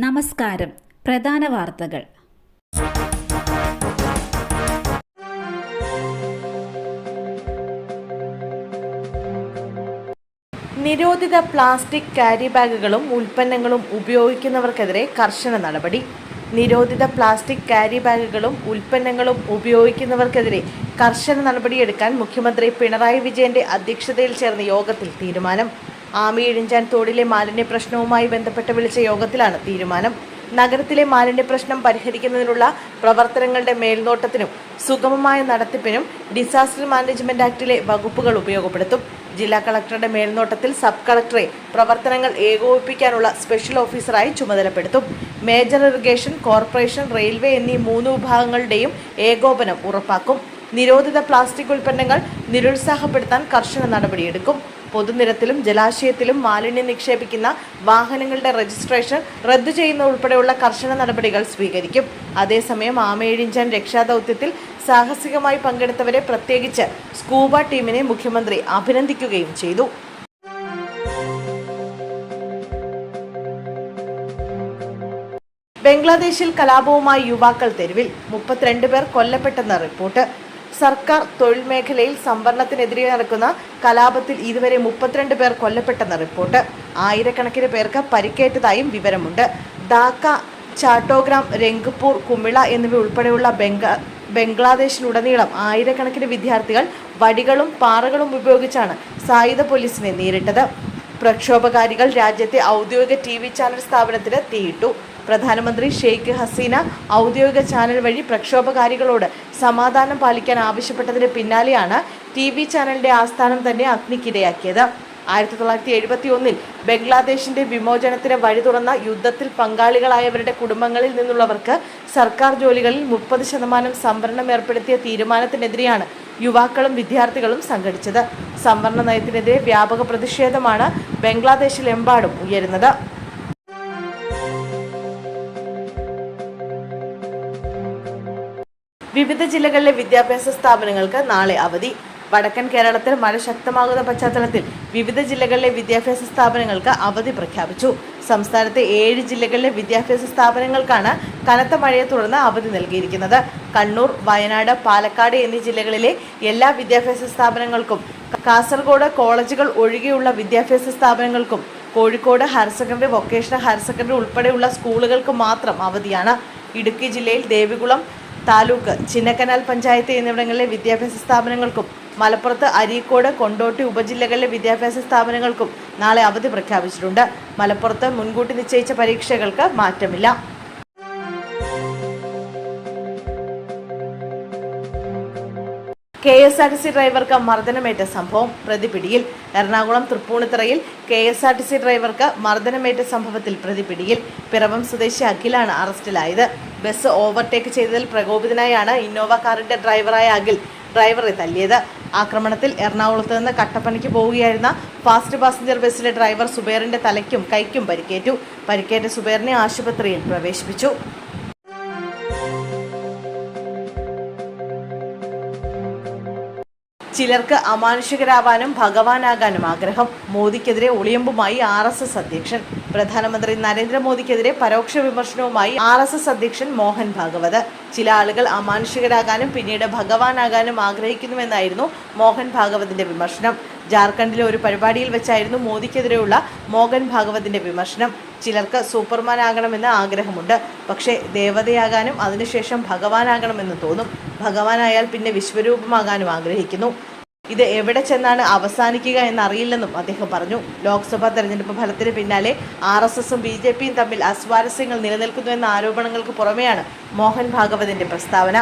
നമസ്കാരം. പ്രധാന വാർത്തകൾ. നിരോധിത പ്ലാസ്റ്റിക് ക്യാരി ബാഗുകളും ഉൽപ്പന്നങ്ങളും ഉപയോഗിക്കുന്നവർക്കെതിരെ കർശന നടപടി. നിരോധിത പ്ലാസ്റ്റിക് ക്യാരി ബാഗുകളും ഉൽപ്പന്നങ്ങളും ഉപയോഗിക്കുന്നവർക്കെതിരെ കർശന നടപടിയെടുക്കാൻ മുഖ്യമന്ത്രി പിണറായി വിജയന്റെ അധ്യക്ഷതയിൽ ചേർന്ന യോഗത്തിൽ തീരുമാനം. ആമി ഇഴിഞ്ചാൻ തോടിലെ മാലിന്യ പ്രശ്നവുമായി ബന്ധപ്പെട്ട് വിളിച്ച യോഗത്തിലാണ് തീരുമാനം. നഗരത്തിലെ മാലിന്യ പ്രശ്നം പരിഹരിക്കുന്നതിനുള്ള പ്രവർത്തനങ്ങളുടെ മേൽനോട്ടത്തിനും സുഗമമായ നടത്തിപ്പിനും ഡിസാസ്റ്റർ മാനേജ്മെന്റ് ആക്ടിലെ വകുപ്പുകൾ ഉപയോഗപ്പെടുത്തും. ജില്ലാ കളക്ടറുടെ മേൽനോട്ടത്തിൽ സബ് കളക്ടറെ പ്രവർത്തനങ്ങൾ ഏകോപിപ്പിക്കാനുള്ള സ്പെഷ്യൽ ഓഫീസറായി ചുമതലപ്പെടുത്തും. മേജർ ഇറിഗേഷൻ കോർപ്പറേഷൻ റെയിൽവേ എന്നീ മൂന്ന് വിഭാഗങ്ങളുടെയും ഏകോപനം ഉറപ്പാക്കും. നിരോധിത പ്ലാസ്റ്റിക് ഉൽപ്പന്നങ്ങൾ നിരുത്സാഹപ്പെടുത്താൻ കർശന നടപടിയെടുക്കും. പൊതുനിരത്തിലും ജലാശയത്തിലും മാലിന്യം നിക്ഷേപിക്കുന്ന വാഹനങ്ങളുടെ രജിസ്ട്രേഷൻ റദ്ദു ചെയ്യുന്ന ഉൾപ്പെടെയുള്ള കർശന നടപടികൾ സ്വീകരിക്കും. അതേസമയം ആമയിഴിഞ്ചാൻ രക്ഷാദൗത്യത്തിൽ സാഹസികമായി പങ്കെടുത്തവരെ പ്രത്യേകിച്ച് സ്കൂബ ടീമിനെ മുഖ്യമന്ത്രി അഭിനന്ദിക്കുകയും ചെയ്തു. ബംഗ്ലാദേശിൽ കലാപവുമായി യുവാക്കൾ തെരുവിൽ. മുപ്പത്തിരണ്ട് പേർ കൊല്ലപ്പെട്ടെന്ന റിപ്പോർട്ട്. സർക്കാർ തൊഴിൽ മേഖലയിൽ സംവരണത്തിനെതിരെ നടക്കുന്ന കലാപത്തിൽ ഇതുവരെ മുപ്പത്തിരണ്ട് പേർ കൊല്ലപ്പെട്ടെന്ന റിപ്പോർട്ട്. ആയിരക്കണക്കിന് പേർക്ക് പരിക്കേറ്റതായും വിവരമുണ്ട്. ധാക്ക ചാട്ടോഗ്രാം രംഗപ്പൂർ കുമിള എന്നിവ ഉൾപ്പെടെയുള്ള ബംഗ ബംഗ്ലാദേശിലുടനീളം ആയിരക്കണക്കിന് വിദ്യാർത്ഥികൾ വടികളും പാറകളും ഉപയോഗിച്ചാണ് സായുധ പോലീസിനെ നേരിട്ടത്. പ്രക്ഷോഭകാരികൾ രാജ്യത്തെ ഔദ്യോഗിക ടി വി ചാനൽ സ്ഥാപനത്തിന് തീയിട്ടു പ്രധാനമന്ത്രി ഷെയ്ഖ് ഹസീന ഔദ്യോഗിക ചാനൽ വഴി പ്രക്ഷോഭകാരികളോട് സമാധാനം പാലിക്കാൻ ആവശ്യപ്പെട്ടതിന് പിന്നാലെയാണ് ടി വി ചാനലിന്റെ ആസ്ഥാനം തന്നെ അഗ്നിക്കിരയാക്കിയത്. ആയിരത്തി തൊള്ളായിരത്തി എഴുപത്തി ഒന്നിൽ ബംഗ്ലാദേശിന്റെ വിമോചനത്തിന് വഴി തുറന്ന യുദ്ധത്തിൽ പങ്കാളികളായവരുടെ കുടുംബങ്ങളിൽ നിന്നുള്ളവർക്ക് സർക്കാർ ജോലികളിൽ മുപ്പത് ശതമാനം സംവരണം ഏർപ്പെടുത്തിയ തീരുമാനത്തിനെതിരെയാണ് യുവാക്കളും വിദ്യാർത്ഥികളും സംഘടിച്ചത്. സംവരണ നയത്തിനെതിരെ വ്യാപക പ്രതിഷേധമാണ് ബംഗ്ലാദേശിലെമ്പാടും ഉയരുന്നത്. വിവിധ ജില്ലകളിലെ വിദ്യാഭ്യാസ സ്ഥാപനങ്ങൾക്ക് നാളെ അവധി. വടക്കൻ കേരളത്തിൽ മഴ ശക്തമാകുന്ന പശ്ചാത്തലത്തിൽ വിവിധ ജില്ലകളിലെ വിദ്യാഭ്യാസ സ്ഥാപനങ്ങൾക്ക് അവധി പ്രഖ്യാപിച്ചു. സംസ്ഥാനത്തെ ഏഴ് ജില്ലകളിലെ വിദ്യാഭ്യാസ സ്ഥാപനങ്ങൾക്കാണ് കനത്ത മഴയെ തുടർന്ന് അവധി നൽകിയിരിക്കുന്നത്. കണ്ണൂർ വയനാട് പാലക്കാട് എന്നീ ജില്ലകളിലെ എല്ലാ വിദ്യാഭ്യാസ സ്ഥാപനങ്ങൾക്കും കാസർഗോഡ് കോളേജുകൾ ഒഴികെയുള്ള വിദ്യാഭ്യാസ സ്ഥാപനങ്ങൾക്കും Kozhikode higher secondary vocational higher secondary ഉൾപ്പെടെയുള്ള സ്കൂളുകൾക്ക് മാത്രം അവധിയാണ്. ഇടുക്കി ജില്ലയിൽ ദേവികുളം താലൂക്ക് ചിന്നക്കനാൽ പഞ്ചായത്ത് എന്നിവിടങ്ങളിലെ വിദ്യാഭ്യാസ സ്ഥാപനങ്ങൾക്കും മലപ്പുറത്ത് അരീക്കോട് കൊണ്ടോട്ടി ഉപജില്ലകളിലെ വിദ്യാഭ്യാസ സ്ഥാപനങ്ങൾക്കും നാളെ അവധി പ്രഖ്യാപിച്ചിട്ടുണ്ട്. മലപ്പുറത്ത് മുൻകൂട്ടി നിശ്ചയിച്ച പരീക്ഷകൾക്ക് മാറ്റമില്ല. K S R T C ഡ്രൈവർക്ക് മർദ്ദനമേറ്റ സംഭവം പ്രതിപിടിയിൽ. Ernakulam തൃപ്പൂണിത്തറയിൽ K S R T C ഡ്രൈവർക്ക് മർദ്ദനമേറ്റ സംഭവത്തിൽ പ്രതിപിടിയിൽ. പിറവം സ്വദേശി അഖിലാണ് അറസ്റ്റിലായത്. ബസ് ഓവർടേക്ക് ചെയ്തതിൽ പ്രകോപിതനായാണ് ഇന്നോവ കാറിന്റെ ഡ്രൈവറായ അഖിൽ ഡ്രൈവറെ തല്ലിയത്. ആക്രമണത്തിൽ എറണാകുളത്ത് നിന്ന് കട്ടപ്പനയ്ക്ക് പോവുകയായിരുന്ന ഫാസ്റ്റ് പാസഞ്ചർ ബസ്സിലെ ഡ്രൈവർ സുബേറിന്റെ തലയ്ക്കും കൈക്കും പരിക്കേറ്റു. പരിക്കേറ്റ സുബേറിനെ ആശുപത്രിയിൽ പ്രവേശിപ്പിച്ചു. ചിലർക്ക് അമാനുഷികരാവാനും ഭഗവാനാകാനും ആഗ്രഹം. മോദിക്കെതിരെ ഒളിയമ്പുമായി ആർ എസ് എസ് അധ്യക്ഷൻ. പ്രധാനമന്ത്രി നരേന്ദ്രമോദിക്കെതിരെ പരോക്ഷ വിമർശനവുമായി ആർ എസ് എസ് അധ്യക്ഷൻ മോഹൻ ഭാഗവത്. ചില ആളുകൾ അമാനുഷികരാകാനും പിന്നീട് ഭഗവാനാകാനും ആഗ്രഹിക്കുന്നുവെന്നായിരുന്നു മോഹൻ ഭാഗവതിന്റെ വിമർശനം. ജാർഖണ്ഡിലെ ഒരു പരിപാടിയിൽ വെച്ചായിരുന്നു മോദിക്കെതിരെയുള്ള മോഹൻ ഭാഗവതിന്റെ വിമർശനം. ചിലർക്ക് സൂപ്പർമാൻ ആകണമെന്ന് ആഗ്രഹമുണ്ട്. പക്ഷേ ദേവതയാകാനും അതിനുശേഷം ഭഗവാനാകണമെന്ന് തോന്നും. ഭഗവാനായാൽ പിന്നെ വിശ്വരൂപമാകാനും ആഗ്രഹിക്കുന്നു. ഇത് എവിടെ ചെന്നാണ് അവസാനിക്കുക എന്നറിയില്ലെന്നും അദ്ദേഹം പറഞ്ഞു. ലോക്സഭാ തെരഞ്ഞെടുപ്പ് ഫലത്തിന് പിന്നാലെ ആർ എസ് എസും ബി ജെ പിയും തമ്മിൽ അസ്വാരസ്യങ്ങൾ നിലനിൽക്കുന്നുവെന്ന ആരോപണങ്ങൾക്ക് പുറമെയാണ് മോഹൻ ഭാഗവതിന്റെ പ്രസ്താവന.